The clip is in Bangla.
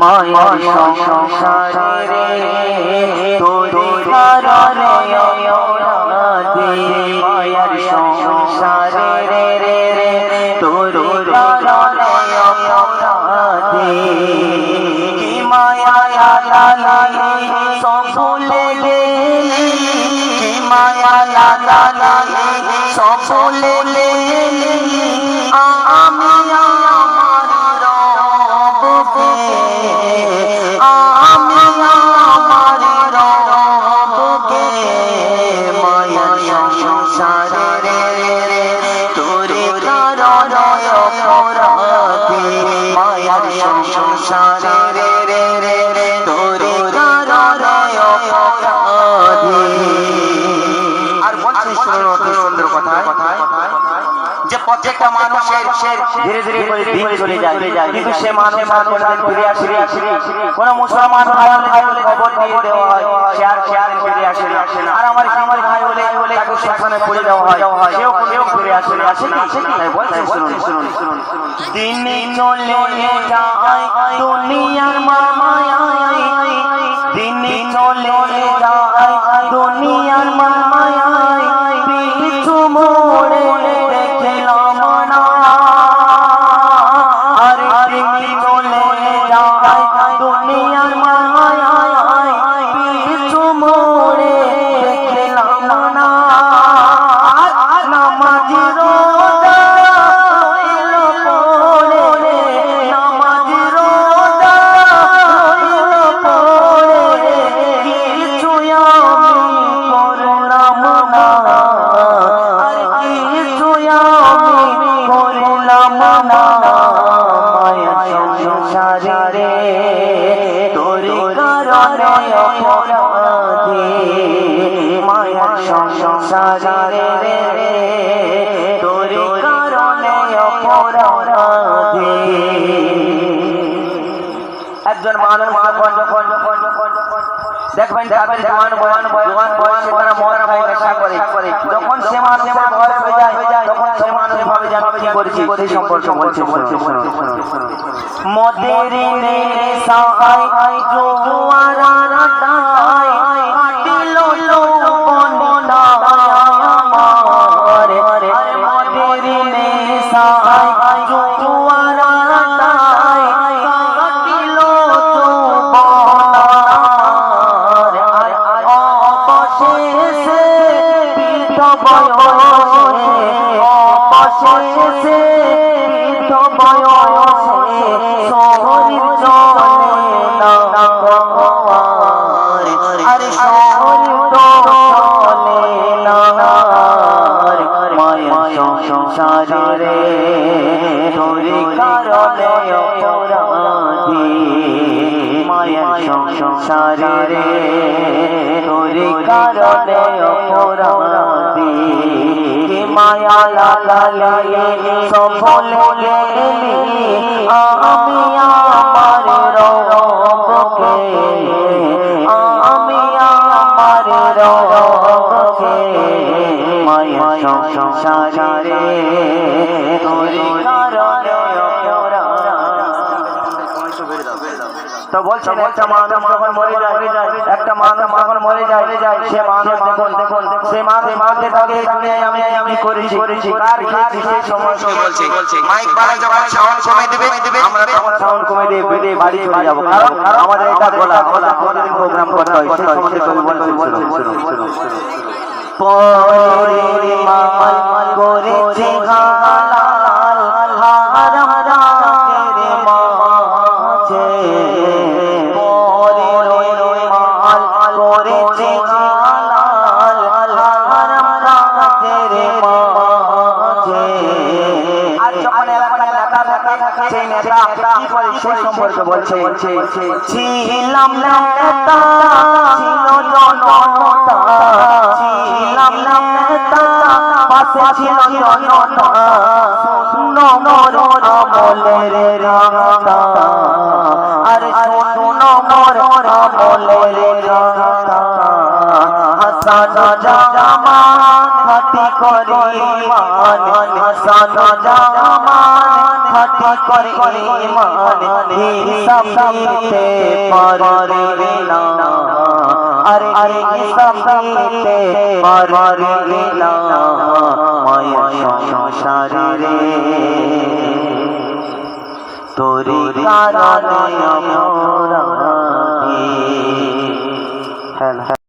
মায়ের সংসারে তোরে কারণে মায়ের সংসারে রে রে রে তোরে কারণে মায়া লালাই সফলে মায়া সফলে আমি আমার রবকে আমি আমার রবকে মায়া সংসারে রে রে তোরে কারণে অপরাধী। মায়ার সংসারে রে রে রে রে তোরে সুন্দর কথা যে প্রত্যেকটা মানুষের ধীরে ধীরে করে দিন চলে যায়। কিন্তু সে মানুষ আর ফিরে আসে কোন মুসলমান ভাই হলে খবর দিয়ে দেওয়া হয়, সে আর সে আর ফিরে আসে না। আর আমার আমার ভাই হলে তাকে শ্মশানে পড়ে দেওয়া হয়, সেও কেউ ফিরে আসে না। আসে কি? তাই বলছে শুনুন শুনুন শুনুন। দিন চলে যায় দুনিয়ার মামায় সংসারে রে তোরে কারণে অপরাধী। একজন মানুষ দেখবেন তাদের জওয়ান জওয়ান করে। যখন সে মানুষের বয়স হয়ে যায়, তখন সে মানুষ ভাবে যে আমি কি করেছি মদের সংসারে তোরে কারণে অপরাধী মায়া সংসারে তোরে কারণে অপরাধী মায়া লাগালে সফলে গেলি আমি আমার রবকে মায়া সংসারে তোর কারণে অপরাধী তো বলছেন একটা মানুষ যখন মরে যায় একটা মানুষ যখন মরে যায় সে মানুষ দেখুন দেখুন সে মানুষ আমি আমি করেছি করেছি কার কার সময় বলছে বলছে মাইক বাড়া যখন সাউন্ড কমে দিবে আমরা আমরা সাউন্ড কমে দিয়ে বেরিয়ে বাড়ি চলে যাব কারণ আমাদের এটা বলা আমাদের প্রোগ্রাম করতে হয় সেই সম্বন্ধে কবি বলছেন শুনুন শুনুন শুনুন পরে মাল করেছে হালাল যখন নেতা থাকে সেই নেতা কি করে সেই সম্পর্কে বলছে? ছিলাম নেতা ছিল জনতা ছিলাম নেতা পাশে ছিল জনতা শুনো মোর আমলের রাগতা আর শুনো মোর আমলের রাগতা হাসান জামান খাটি করি মান হাসান জামান খাটি করে ইমান হিসাব দিতে পারবে না আরে আরে হিসাব দিতে পারবে না মায়া সংসারে রে তোরি কারণে আমরা হ্যাঁ